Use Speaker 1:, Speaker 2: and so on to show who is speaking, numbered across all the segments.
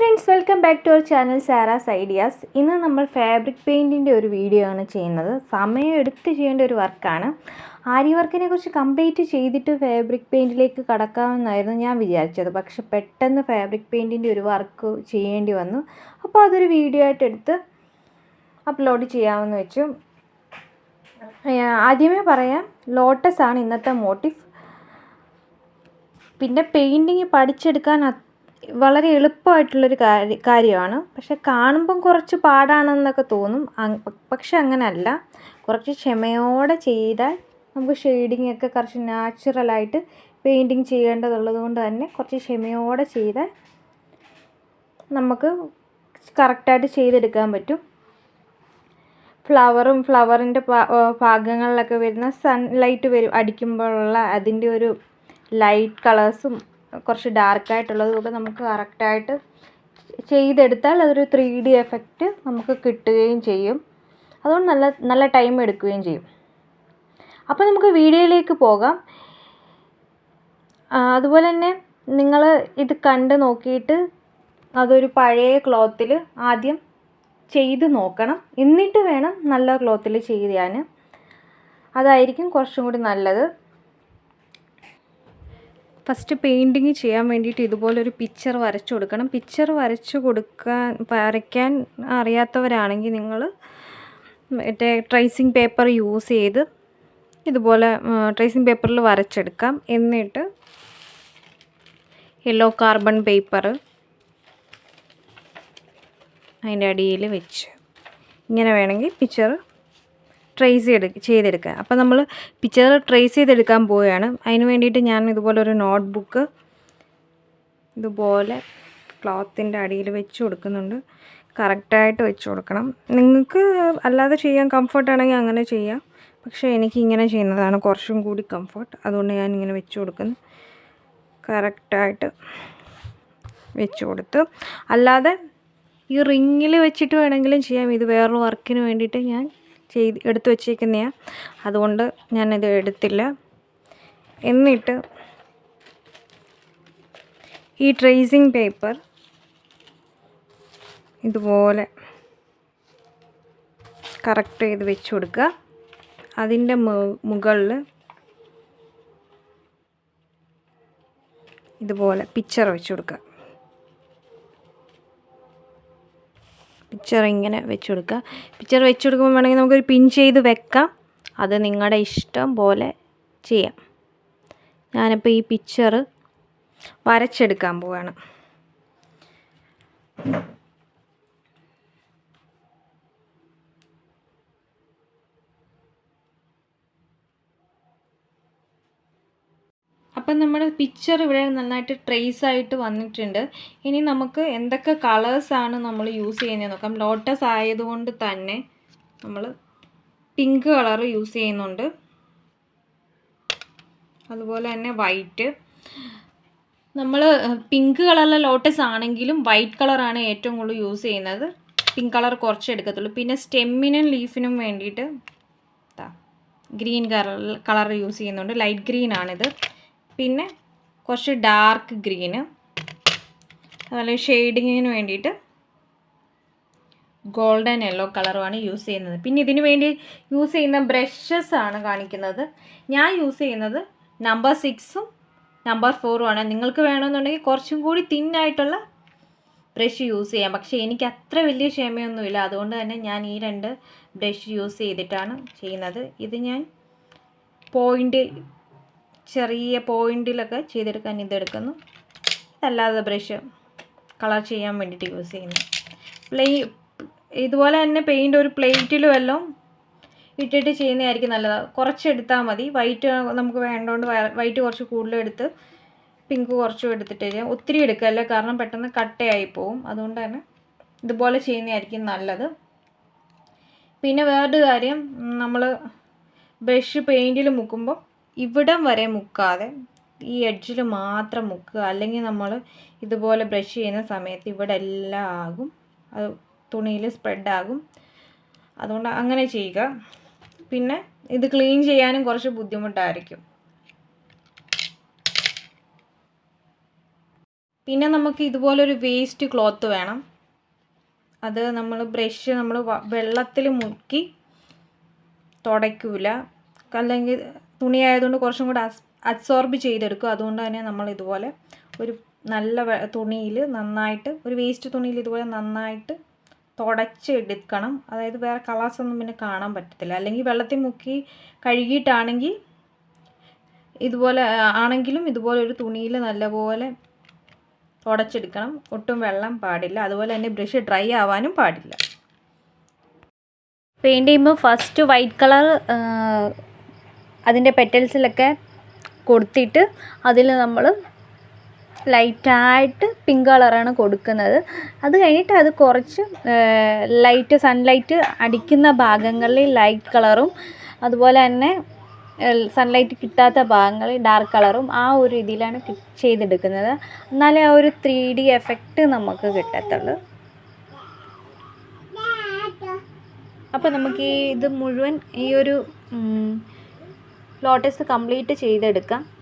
Speaker 1: Friends welcome back to our channel Sara's ideas ഇന്ന് നമ്മൾ fabric പെയിന്റിന്റെ ഒരു വീഡിയോ ആണ് ചെയ്യുന്നത്. സമയം എടുത്ത് ചെയ്യേണ്ട ഒരു വർക്കാണ് ആരി വർക്കിനെ കുറിച്ച് കംപ്ലീറ്റ് ചെയ്തിട്ട് ഫാബ്രിക് പെയിന്റിലേക്ക് കടക്കാമെന്നായിരുന്നു ഞാൻ വിചാരിച്ചത്. പക്ഷെ പെട്ടെന്ന് ഫാബ്രിക് പെയിന്റിന്റെ ഒരു വർക്ക് ചെയ്യേണ്ടി വന്നു. അപ്പോൾ അതൊരു വീഡിയോ ആയിട്ട് എടുത്ത് അപ്ലോഡ് ചെയ്യാമെന്ന് വെച്ചു. ആദ്യമേ പറയാം ലോട്ടസ് ആണ് ഇന്നത്തെ മോട്ടീവ് പിന്നെ പെയിന്റിങ് പഠിച്ചെടുക്കാൻ വളരെ എളുപ്പമായിട്ടുള്ളൊരു കാര്യ കാര്യമാണ്. പക്ഷെ കാണുമ്പം കുറച്ച് പാടാണെന്നൊക്കെ തോന്നും. പക്ഷെ അങ്ങനെയല്ല കുറച്ച് ക്ഷമയോടെ ചെയ്താൽ നമുക്ക് ഷെയ്ഡിങ് ഒക്കെ കുറച്ച് നാച്ചുറലായിട്ട് പെയിന്റിങ് ചെയ്യേണ്ടതുള്ളത് കൊണ്ട് തന്നെ കുറച്ച് ക്ഷമയോടെ ചെയ്താൽ നമുക്ക് കറക്റ്റായിട്ട് ചെയ്തെടുക്കാൻ പറ്റും. ഫ്ലവറും ഫ്ലവറിന്റെ ഭാഗങ്ങളിലൊക്കെ വരുന്ന സൺലൈറ്റ് വരും. അടിക്കുമ്പോഴുള്ള അതിന്റെ ഒരു ലൈറ്റ് കളേഴ്സും കുറച്ച് ഡാർക്കായിട്ടുള്ളതും ഒക്കെ നമുക്ക് കറക്റ്റായിട്ട് ചെയ്തെടുത്താൽ അതൊരു ത്രീ ഡി എഫക്റ്റ് നമുക്ക് കിട്ടുകയും ചെയ്യും. അതുകൊണ്ട് നല്ല നല്ല ടൈം എടുക്കുകയും ചെയ്യും. അപ്പോൾ നമുക്ക് വീഡിയോയിലേക്ക് പോകാം. അതുപോലെ തന്നെ നിങ്ങൾ ഇത് കണ്ട് നോക്കിയിട്ട് അതൊരു പഴയ ക്ലോത്തിൽ ആദ്യം ചെയ്ത് നോക്കണം. എന്നിട്ട് വേണം നല്ല ക്ലോത്തിൽ ചെയ്യാൻ അതായിരിക്കും കുറച്ചും കൂടി നല്ലത്. ഫസ്റ്റ് പെയിന്റിങ് ചെയ്യാൻ വേണ്ടിയിട്ട് ഇതുപോലൊരു പിക്ചർ വരച്ചു കൊടുക്കണം. പിക്ചർ വരച്ചു കൊടുക്കാൻ വരയ്ക്കാൻ അറിയാത്തവരാണെങ്കിൽ നിങ്ങൾ മറ്റേ ട്രേസിങ് പേപ്പർ യൂസ് ചെയ്ത് ഇതുപോലെ ട്രേസിങ് പേപ്പറിൽ വരച്ചെടുക്കാം. എന്നിട്ട് യെല്ലോ കാർബൺ പേപ്പർ അതിന്റെ അടിയിൽ വെച്ച് ഇങ്ങനെ വേണമെങ്കിൽ പിക്ചർ ട്രേസ് ചെയ്ത് ചെയ്തെടുക്കുക. അപ്പോൾ നമ്മൾ പിക്ചർ ട്രേസ് ചെയ്തെടുക്കാൻ പോവുകയാണ്. അതിന് വേണ്ടിയിട്ട് ഞാൻ ഇതുപോലെ ഒരു നോട്ട് ബുക്ക് ഇതുപോലെ ക്ലോത്തിന്റെ അടിയിൽ വെച്ച് കൊടുക്കുന്നുണ്ട്. കറക്റ്റായിട്ട് വെച്ച് കൊടുക്കണം. നിങ്ങൾക്ക് അല്ലാതെ ചെയ്യാൻ കംഫർട്ട് ആണെങ്കിൽ അങ്ങനെ ചെയ്യാം. പക്ഷേ എനിക്ക് ഇങ്ങനെ ചെയ്യുന്നതാണ് കുറച്ചും കൂടി കംഫർട്ട് അതുകൊണ്ട് ഞാൻ ഇങ്ങനെ വെച്ച് കൊടുക്കുന്നു. കറക്റ്റായിട്ട് വെച്ച് കൊടുത്ത്. അല്ലാതെ ഈ റിങ്ങിൽ വെച്ചിട്ട് വേണമെങ്കിലും ചെയ്യാം. ഇത് വേറൊരു വർക്കിന് വേണ്ടിയിട്ട് ഞാൻ ചെയ്ത് എടുത്തു വച്ചേക്കുന്നതാണ് അതുകൊണ്ട് ഞാനിത് എടുത്തില്ല. എന്നിട്ട് ഈ ട്രേസിങ് പേപ്പർ ഇതുപോലെ കറക്റ്റ് ചെയ്ത് വെച്ച് കൊടുക്കുക. അതിന്റെ മുകളിൽ ഇതുപോലെ പിക്ചർ വെച്ച് കൊടുക്കുക. പിക്ചർ ഇങ്ങനെ വെച്ച് കൊടുക്കുക പിക്ചർ വെച്ച് കൊടുക്കുമ്പോൾ വേണമെങ്കിൽ നമുക്കൊരു പിൻ ചെയ്ത് വെക്കാം. അത് നിങ്ങളുടെ ഇഷ്ടം പോലെ ചെയ്യാം. ഞാനിപ്പോൾ ഈ പിക്ചർ വരച്ചെടുക്കാൻ പോവാണ്. അപ്പം നമ്മുടെ പിക്ചർ ഇവിടെ നന്നായിട്ട് ട്രേസ് ആയിട്ട് വന്നിട്ടുണ്ട്. ഇനി നമുക്ക് എന്തൊക്കെ കളേഴ്സാണ് നമ്മൾ യൂസ് ചെയ്യുന്നത് നോക്കാം. ലോട്ടസ് ആയതുകൊണ്ട് തന്നെ നമ്മൾ പിങ്ക് കളർ യൂസ് ചെയ്യുന്നുണ്ട്. അതുപോലെ തന്നെ വൈറ്റ് നമ്മൾ പിങ്ക് കളറിലെ ലോട്ടസ് ആണെങ്കിലും വൈറ്റ് കളറാണ് ഏറ്റവും കൂടുതൽ യൂസ് ചെയ്യുന്നത്. പിങ്ക് കളർ കുറച്ച് എടുക്കത്തുള്ളൂ. പിന്നെ സ്റ്റെമ്മിനും ലീഫിനും വേണ്ടിയിട്ട് ഗ്രീൻ കളർ കളർ യൂസ് ചെയ്യുന്നുണ്ട്. ലൈറ്റ് ഗ്രീൻ ആണിത്. പിന്നെ കുറച്ച് ഡാർക്ക് ഗ്രീന് അതുപോലെ ഷെയ്ഡിങ്ങിന് വേണ്ടിയിട്ട് ഗോൾഡൻ യെല്ലോ കളറുമാണ് യൂസ് ചെയ്യുന്നത്. പിന്നെ ഇതിന് വേണ്ടി യൂസ് ചെയ്യുന്ന ബ്രഷസ് ആണ് കാണിക്കുന്നത്. ഞാൻ യൂസ് ചെയ്യുന്നത് നമ്പർ സിക്സും നമ്പർ ഫോറും ആണ്. നിങ്ങൾക്ക് വേണമെന്നുണ്ടെങ്കിൽ കുറച്ചും കൂടി തിന്നായിട്ടുള്ള ബ്രഷ് യൂസ് ചെയ്യാം. പക്ഷേ എനിക്ക് അത്ര വലിയ ക്ഷമയൊന്നുമില്ല. അതുകൊണ്ട് തന്നെ ഞാൻ ഈ രണ്ട് ബ്രഷ് യൂസ് ചെയ്തിട്ടാണ് ചെയ്യുന്നത്. ഇത് ഞാൻ പോയിന്റ് ചെറിയ പോയിന്റിലൊക്കെ ചെയ്തെടുക്കാൻ ഇതെടുക്കുന്നു. അല്ലാതെ ബ്രഷ് കളർ ചെയ്യാൻ വേണ്ടിയിട്ട് യൂസ് ചെയ്യുന്നു. പ്ലേ ഇതുപോലെ തന്നെ പെയിന്റ് ഒരു പ്ലേറ്റിലും എല്ലാം ഇട്ടിട്ട് ചെയ്യുന്നതായിരിക്കും നല്ലത്. കുറച്ച് എടുത്താൽ മതി. വൈറ്റ് നമുക്ക് വേണ്ടതുകൊണ്ട് വൈറ്റ് കുറച്ച് കൂടുതലെടുത്ത് പിങ്ക് കുറച്ചും എടുത്തിട്ട് ചെയ്യാം. ഒത്തിരി എടുക്കല്ല. കാരണം പെട്ടെന്ന് കട്ടയായി പോവും. അതുകൊണ്ട് തന്നെ ഇതുപോലെ ചെയ്യുന്നതായിരിക്കും നല്ലത്. പിന്നെ വേറൊരു കാര്യം. നമ്മൾ ബ്രഷ് പെയിന്റിൽ മുക്കുമ്പോൾ ഇവിടം വരെ മുക്കാതെ ഈ എഡ്ജിൽ മാത്രം മുക്കുക അല്ലെങ്കിൽ നമ്മൾ ഇതുപോലെ ബ്രഷ് ചെയ്യുന്ന സമയത്ത് ഇവിടെ എല്ലാം ആകും. അത് തുണിയിൽ സ്പ്രെഡാകും അതുകൊണ്ട് അങ്ങനെ ചെയ്യുക. പിന്നെ ഇത് ക്ലീൻ ചെയ്യാനും കുറച്ച് ബുദ്ധിമുട്ടായിരിക്കും. പിന്നെ നമുക്ക് ഇതുപോലൊരു വേസ്റ്റ് ക്ലോത്ത് വേണം. അത് നമ്മൾ ബ്രഷ് നമ്മൾ വെള്ളത്തിൽ മുക്കി തുടയ്ക്കൂല. അല്ലെങ്കിൽ തുണി ആയതുകൊണ്ട് കുറച്ചും കൂടെ അബ്സോർബ് ചെയ്തെടുക്കും. അതുകൊണ്ട് തന്നെ നമ്മൾ ഇതുപോലെ ഒരു നല്ല തുണിയിൽ നന്നായിട്ട് ഒരു വേസ്റ്റ് തുണിയിൽ ഇതുപോലെ നന്നായിട്ട് തുടച്ചെടുക്കണം അതായത് വേറെ കളേഴ്സൊന്നും പിന്നെ കാണാൻ പറ്റത്തില്ല. അല്ലെങ്കിൽ വെള്ളത്തിൽ മുക്കി കഴുകിയിട്ടാണെങ്കിൽ ഇതുപോലെ ആണെങ്കിലും ഇതുപോലെ ഒരു തുണിയിൽ നല്ലപോലെ തുടച്ചെടുക്കണം. ഒട്ടും വെള്ളം പാടില്ല. അതുപോലെ തന്നെ ബ്രഷ് ഡ്രൈ ആവാനും പാടില്ല. പെയിന്റ് ചെയ്യുമ്പോൾ ഫസ്റ്റ് വൈറ്റ് കളർ പെറ്റൽസിലൊക്കെ കൊടുത്തിട്ട് അതിൽ നമ്മൾ ലൈറ്റായിട്ട് പിങ്ക് കളറാണ് കൊടുക്കുന്നത്. അത് കഴിഞ്ഞിട്ട് അത് കുറച്ച് ലൈറ്റ് സൺലൈറ്റ് അടിക്കുന്ന ഭാഗങ്ങളിൽ ലൈറ്റ് കളറും അതുപോലെ തന്നെ സൺലൈറ്റ് കിട്ടാത്ത ഭാഗങ്ങളിൽ ഡാർക്ക് കളറും ആ ഒരു രീതിയിലാണ് ചെയ്തെടുക്കുന്നത്. എന്നാലേ ആ ഒരു ത്രീ ഡി എഫക്റ്റ് നമുക്ക് കിട്ടത്തുള്ളൂ. അപ്പോൾ നമുക്ക് ഈ ഇത് മുഴുവൻ ഈ ഒരു ലോട്ടസ് കംപ്ലീറ്റ് ചെയ്തെടുക്കാം.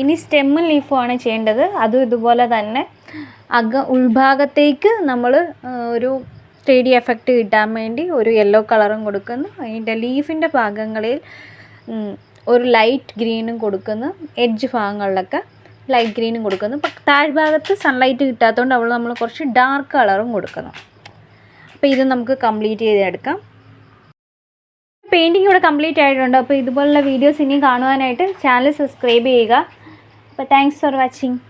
Speaker 1: ഇനി സ്റ്റെമ്മും ലീഫുമാണ് ചെയ്യേണ്ടത്. അതും ഇതുപോലെ തന്നെ അക ഉൾഭാഗത്തേക്ക് നമ്മൾ ഒരു ത്രീ ഡി എഫക്റ്റ് കിട്ടാൻ വേണ്ടി ഒരു യെല്ലോ കളറും കൊടുക്കുന്നു. അതിന്റെ ലീഫിന്റെ ഭാഗങ്ങളിൽ ഒരു ലൈറ്റ് ഗ്രീനും കൊടുക്കുന്നു. എഡ്ജ് ഭാഗങ്ങളിലൊക്കെ ലൈറ്റ് ഗ്രീനും കൊടുക്കുന്നു. അപ്പം താഴ്ഭാഗത്ത് സൺലൈറ്റ് കിട്ടാത്തതുകൊണ്ട് അവൾ നമ്മൾ കുറച്ച് ഡാർക്ക് കളറും കൊടുക്കുന്നു. അപ്പോൾ ഇത് നമുക്ക് കംപ്ലീറ്റ് ചെയ്തെടുക്കാം.
Speaker 2: പെയിന്റിങ് ഇവിടെ കംപ്ലീറ്റ് ആയിട്ടുണ്ട്. അപ്പോൾ ഇതുപോലുള്ള വീഡിയോസ് ഇനിയും കാണുവാനായിട്ട് ചാനൽ സബ്സ്ക്രൈബ് ചെയ്യുക. But thanks for watching.